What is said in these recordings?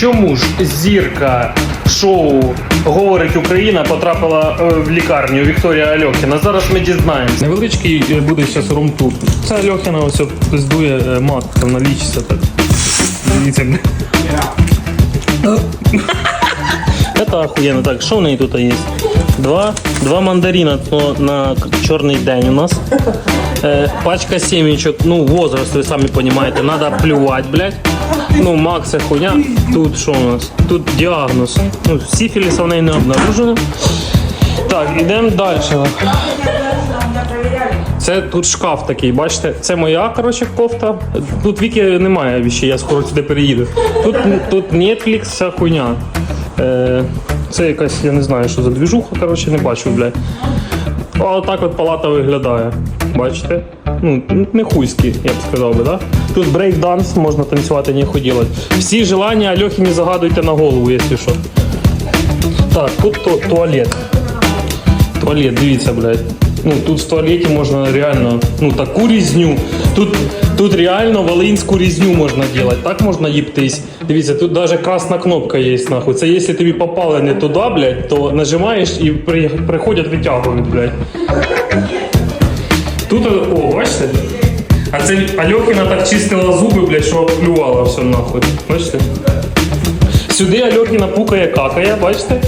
Чому ж зірка шоу Говорить Україна потрапила е, в лікарню Вікторія Альохіна? Зараз ми дізнаємося. Невеличкий буде зараз румтур. Це Альохіна ось пиздує е, мат, там налічиться так. Дивіться. Это охуенно. Так, що в неї тут є? Два, два мандарина то на чорний день у нас. Е, пачка семечок, ну, возраст, ви самі розумієте, треба плювати, блядь. Ну, Макс, це хуйня. Тут що у нас? Тут діагноз. Ну, сифіліса в неї не обнаружено. Так, ідемо далі. Це тут шкаф такий, бачите? Це моя коротше, кофта. Тут віки немає віщі, я скоро сюди переїду. Тут, тут Netflix, вся хуйня. Е, це якась, я не знаю, що за двіжуха, коротше, не бачу, блядь. А отак от палата виглядає. Бачите? Ну, не хуйські, я б сказав би, да? Тут брейк-данс, можна танцювати, не ходілати. Всі желання Альохіні загадуйте на голову, якщо що. Так, тут ту туалет. Туалет, дивіться, блядь. Ну тут в туалеті можна реально, ну таку різню. Тут, тут реально волинську різню можна робити. Так можна їптись. Дивіться, тут навіть красна кнопка є, нахуй. Це якщо тобі попали не туди, блядь, то нажимаєш і при, приходять витягують, блядь. Тут, о, бачите? А це Альохіна так чистила зуби, блядь, що плювала все нахуй. Бачите? Сюди Альохіна пукає, какає, бачите?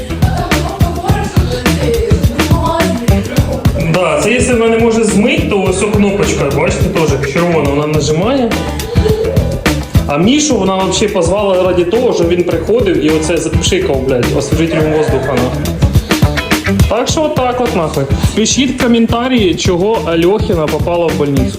Да, це якщо вона не може змити, то ось кнопочка, бачите, теж вона нажимає. А Мішу вона взагалі позвала раді того, що він приходив і оце запшикав, блядь, освіжителем воздуха. Так що отак от нахуй. Пишіть в коментарі, чого Альохіна попала в больницю.